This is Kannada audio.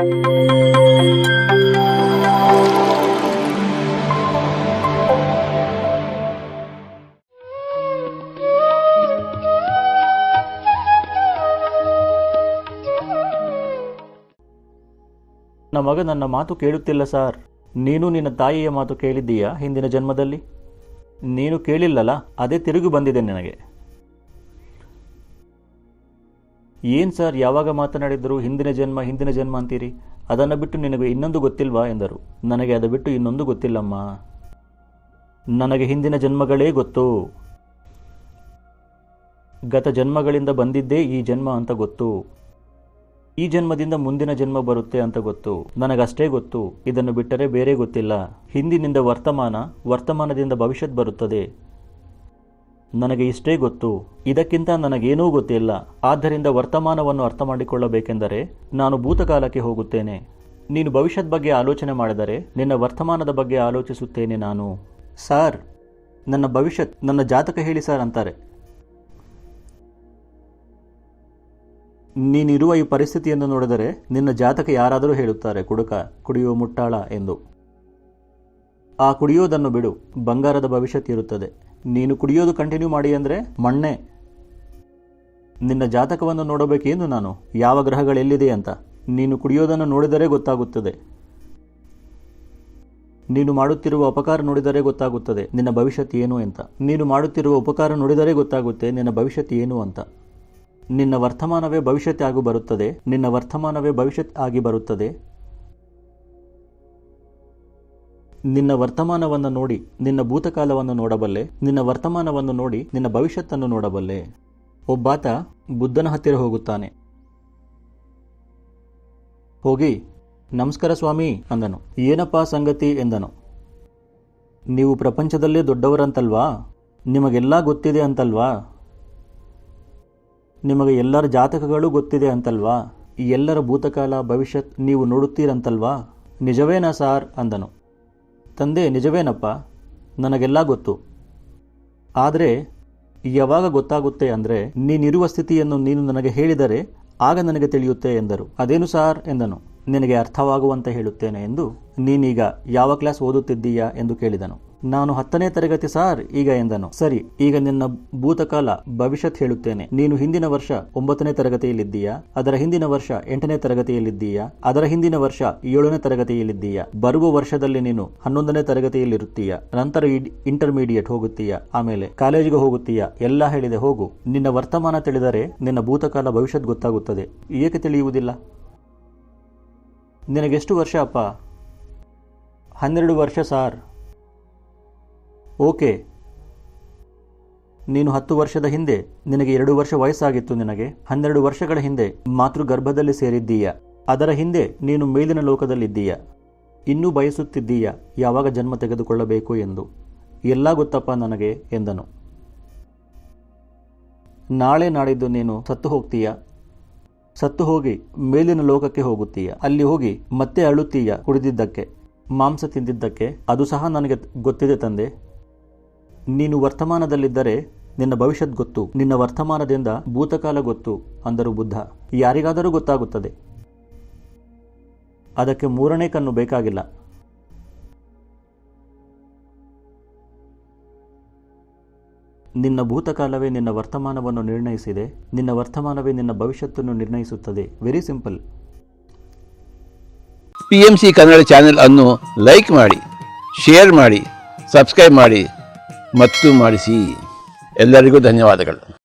ಮಗ ನನ್ನ ಮಾತು ಕೇಳುತ್ತಿಲ್ಲ ಸಾರ್. ನೀನು ನಿನ್ನ ತಾಯಿಯ ಮಾತು ಕೇಳಿದ್ದೀಯಾ ಹಿಂದಿನ ಜನ್ಮದಲ್ಲಿ? ನೀನು ಕೇಳಿಲ್ಲಲ್ಲ ಅದೇ ತಿರುಗಿ ಬಂದಿದೆ ನಿನಗೆ. ಏನು ಸರ್ ಯಾವಾಗ ಮಾತನಾಡಿದ್ರು ಹಿಂದಿನ ಜನ್ಮ ಹಿಂದಿನ ಜನ್ಮ ಅಂತೀರಿ? ಅದನ್ನು ಬಿಟ್ಟು ನಿನಗೆ ಇನ್ನೊಂದು ಗೊತ್ತಿಲ್ವಾ ಎಂದರು. ನನಗೆ ಅದು ಬಿಟ್ಟು ಇನ್ನೊಂದು ಗೊತ್ತಿಲ್ಲಮ್ಮ. ನನಗೆ ಹಿಂದಿನ ಜನ್ಮಗಳೇ ಗೊತ್ತು. ಗತ ಜನ್ಮಗಳಿಂದ ಬಂದಿದ್ದೇ ಈ ಜನ್ಮ ಅಂತ ಗೊತ್ತು. ಈ ಜನ್ಮದಿಂದ ಮುಂದಿನ ಜನ್ಮ ಬರುತ್ತೆ ಅಂತ ಗೊತ್ತು. ನನಗಷ್ಟೇ ಗೊತ್ತು. ಇದನ್ನು ಬಿಟ್ಟರೆ ಬೇರೆ ಗೊತ್ತಿಲ್ಲ. ಹಿಂದಿನಿಂದ ವರ್ತಮಾನ, ವರ್ತಮಾನದಿಂದ ಭವಿಷ್ಯತ್ ಬರುತ್ತದೆ. ನನಗೆ ಇಷ್ಟೇ ಗೊತ್ತು. ಇದಕ್ಕಿಂತ ನನಗೇನೂ ಗೊತ್ತಿಲ್ಲ. ಆದ್ದರಿಂದ ವರ್ತಮಾನವನ್ನು ಅರ್ಥ ಮಾಡಿಕೊಳ್ಳಬೇಕೆಂದರೆ ನಾನು ಭೂತಕಾಲಕ್ಕೆ ಹೋಗುತ್ತೇನೆ. ನೀನು ಭವಿಷ್ಯದ ಬಗ್ಗೆ ಆಲೋಚನೆ ಮಾಡಿದರೆ ನಿನ್ನ ವರ್ತಮಾನದ ಬಗ್ಗೆ ಆಲೋಚಿಸುತ್ತೇನೆ ನಾನು. ಸಾರ್, ನನ್ನ ಭವಿಷ್ಯತ್ ನನ್ನ ಜಾತಕ ಹೇಳಿ ಸರ್ ಅಂತಾರೆ. ನೀನಿರುವ ಈ ಪರಿಸ್ಥಿತಿಯನ್ನು ನೋಡಿದರೆ ನಿನ್ನ ಜಾತಕ ಯಾರಾದರೂ ಹೇಳುತ್ತಾರೆ, ಕುಡುಕ ಕುಡಿಯುವ ಮುಟ್ಟಾಳ ಎಂದು. ಆ ಕುಡಿಯೋದನ್ನು ಬಿಡು, ಬಂಗಾರದ ಭವಿಷ್ಯತ್ ಇರುತ್ತದೆ. ನೀನು ಕುಡಿಯೋದು ಕಂಟಿನ್ಯೂ ಮಾಡಿ ಅಂದರೆ ಮಣ್ಣೆ. ನಿನ್ನ ಜಾತಕವನ್ನು ನೋಡಬೇಕೇನು ನಾನು? ಯಾವ ಗ್ರಹಗಳೆಲ್ಲಿದೆ ಅಂತ? ನೀನು ಕುಡಿಯೋದನ್ನು ನೋಡಿದರೆ ಗೊತ್ತಾಗುತ್ತದೆ. ನೀನು ಮಾಡುತ್ತಿರುವ ಉಪಕಾರ ನೋಡಿದರೆ ಗೊತ್ತಾಗುತ್ತದೆ. ನಿನ್ನ ಭವಿಷ್ಯತ್ ಏನು ಅಂತ? ನೀನು ಮಾಡುತ್ತಿರುವ ಉಪಕಾರ ನೋಡಿದರೆ ಗೊತ್ತಾಗುತ್ತೆ. ನಿನ್ನ ಭವಿಷ್ಯತ್ ಏನು ಅಂತ? ನಿನ್ನ ವರ್ತಮಾನವೇ ಭವಿಷ್ಯತ್ ಆಗಿ ಬರುತ್ತದೆ. ನಿನ್ನ ವರ್ತಮಾನವೇ ಭವಿಷ್ಯತ್ ಆಗಿ ಬರುತ್ತದೆ. ನಿನ್ನ ವರ್ತಮಾನವನ್ನು ನೋಡಿ ನಿನ್ನ ಭೂತಕಾಲವನ್ನು ನೋಡಬಲ್ಲೆ, ನಿನ್ನ ವರ್ತಮಾನವನ್ನು ನೋಡಿ ನಿನ್ನ ಭವಿಷ್ಯತ್ತನ್ನು ನೋಡಬಲ್ಲೆ. ಒಬ್ಬಾತ ಬುದ್ಧನ ಹತ್ತಿರ ಹೋಗುತ್ತಾನೆ. ಹೋಗಿ, ನಮಸ್ಕಾರ ಸ್ವಾಮಿ ಅಂದನು. ಏನಪ್ಪಾ ಸಂಗತಿ ಎಂದನು. ನೀವು ಪ್ರಪಂಚದಲ್ಲೇ ದೊಡ್ಡವರಂತಲ್ವಾ? ನಿಮಗೆಲ್ಲ ಗೊತ್ತಿದೆ ಅಂತಲ್ವಾ? ನಿಮಗೆ ಎಲ್ಲರ ಜಾತಕಗಳು ಗೊತ್ತಿದೆ ಅಂತಲ್ವಾ? ಎಲ್ಲರ ಭೂತಕಾಲ, ಭವಿಷ್ಯತ್ ನೀವು ನೋಡುತ್ತೀರಂತಲ್ವಾ? ನಿಜವೇನಾ ಸಾರ್? ಅಂದನು. ತಂದೆ ನಿಜವೇನಪ್ಪ? ನನಗೆಲ್ಲ ಗೊತ್ತು. ಆದರೆ, ಯಾವಾಗ ಗೊತ್ತಾಗುತ್ತೆ ಅಂದರೆ, ನೀನಿರುವ ಸ್ಥಿತಿಯನ್ನು ನೀನು ನನಗೆ ಹೇಳಿದರೆ, ಆಗ ನನಗೆ ತಿಳಿಯುತ್ತೆ ಎಂದರು. ಅದೇನು ಸಾರ್ ಎಂದನು. ನಿನಗೆ ಅರ್ಥವಾಗುವಂತೆ ಹೇಳುತ್ತೇನೆ ಎಂದು ನೀನೀಗ ಯಾವ ಕ್ಲಾಸ್ ಓದುತ್ತಿದ್ದೀಯಾ ಎಂದು ಕೇಳಿದನು. ನಾನು ಹತ್ತನೇ ತರಗತಿ ಸಾರ್, ಈಗ ಎಂದನು. ಸರಿ, ಈಗ ನಿನ್ನ ಭೂತಕಾಲ, ಭವಿಷ್ಯತ್ ಹೇಳುತ್ತೇನೆ. ನೀನು ಹಿಂದಿನ ವರ್ಷ ಒಂಬತ್ತನೇ ತರಗತಿಯಲ್ಲಿದ್ದೀಯಾ? ಅದರ ಹಿಂದಿನ ವರ್ಷ ಎಂಟನೇ ತರಗತಿಯಲ್ಲಿದ್ದೀಯಾ? ಅದರ ಹಿಂದಿನ ವರ್ಷ ಏಳನೇ ತರಗತಿಯಲ್ಲಿದ್ದೀಯಾ? ಬರುವ ವರ್ಷದಲ್ಲಿ ನೀನು ಹನ್ನೊಂದನೇ ತರಗತಿಯಲ್ಲಿರುತ್ತೀಯ? ನಂತರ ಇಂಟರ್ಮೀಡಿಯೇಟ್ ಹೋಗುತ್ತೀಯ? ಆಮೇಲೆ ಕಾಲೇಜಿಗೆ ಹೋಗುತ್ತೀಯ? ಎಲ್ಲ ಹೇಳಿದೆ, ಹೋಗು. ನಿನ್ನ ವರ್ತಮಾನ ತಿಳಿದರೆ ನಿನ್ನ ಭೂತಕಾಲ, ಭವಿಷ್ಯತ್ ಗೊತ್ತಾಗುತ್ತದೆ. ಏಕೆ ತಿಳಿಯುವುದಿಲ್ಲ? ನಿನಗೆಷ್ಟು ವರ್ಷ ಅಪ್ಪ? ಹನ್ನೆರಡು ವರ್ಷ ಸಾರ್. ಓಕೆ. ನೀನು ಹತ್ತು ವರ್ಷದ ಹಿಂದೆ, ನಿನಗೆ ಎರಡು ವರ್ಷ ವಯಸ್ಸಾಗಿತ್ತು ನಿನಗೆ, ಹನ್ನೆರಡು ವರ್ಷಗಳ ಹಿಂದೆ ಮಾತೃ ಗರ್ಭದಲ್ಲಿ ಸೇರಿದ್ದೀಯ. ಅದರ ಹಿಂದೆ ನೀನು ಮೇಲಿನ ಲೋಕದಲ್ಲಿದ್ದೀಯ. ಇನ್ನೂ ಬಯಸುತ್ತಿದ್ದೀಯ, ಯಾವಾಗ ಜನ್ಮ ತೆಗೆದುಕೊಳ್ಳಬೇಕು ಎಂದು. ಎಲ್ಲ ಗೊತ್ತಪ್ಪ ನನಗೆ, ಎಂದನು. ನಾಳೆ ನಾಡಿದ್ದು ನೀನು ಸತ್ತು ಹೋಗ್ತೀಯ? ಸತ್ತು ಹೋಗಿ ಮೇಲಿನ ಲೋಕಕ್ಕೆ ಹೋಗುತ್ತೀಯ? ಅಲ್ಲಿ ಹೋಗಿ ಮತ್ತೆ ಅಳುತ್ತೀಯ ಕುಡಿದಿದ್ದಕ್ಕೆ, ಮಾಂಸ ತಿಂದಿದ್ದಕ್ಕೆ? ಅದು ಸಹ ನನಗೆ ಗೊತ್ತಿದೆ ತಂದೆ. ನೀನು ವರ್ತಮಾನದಲ್ಲಿದ್ದರೆ ನಿನ್ನ ಭವಿಷ್ಯದ ಗೊತ್ತು, ನಿನ್ನ ವರ್ತಮಾನದಿಂದ ಭೂತಕಾಲ ಗೊತ್ತು, ಅಂದರು ಬುದ್ಧ, ಯಾರಿಗಾದರೂ ಗೊತ್ತಾಗುತ್ತದೆ. ಅದಕ್ಕೆ ಮೂರನೇ ಕಣ್ಣು ಬೇಕಾಗಿಲ್ಲ. ನಿನ್ನ ಭೂತಕಾಲವೇ ನಿನ್ನ ವರ್ತಮಾನವನ್ನು ನಿರ್ಣಯಿಸಿದೆ, ನಿನ್ನ ವರ್ತಮಾನವೇ ನಿನ್ನ ಭವಿಷ್ಯತ್ತನ್ನು ನಿರ್ಣಯಿಸುತ್ತದೆ. Very simple P M C Kannada channel ಅನ್ನು ಲೈಕ್ ಮಾಡಿ ಶೇರ್ ಮಾಡಿ ಸಬ್ಸ್ಕ್ರೈಬ್ ಮಾಡಿ. ಮತ್ತು ಮಾಡಿಸಿ. ಎಲ್ಲರಿಗೂ ಧನ್ಯವಾದಗಳು.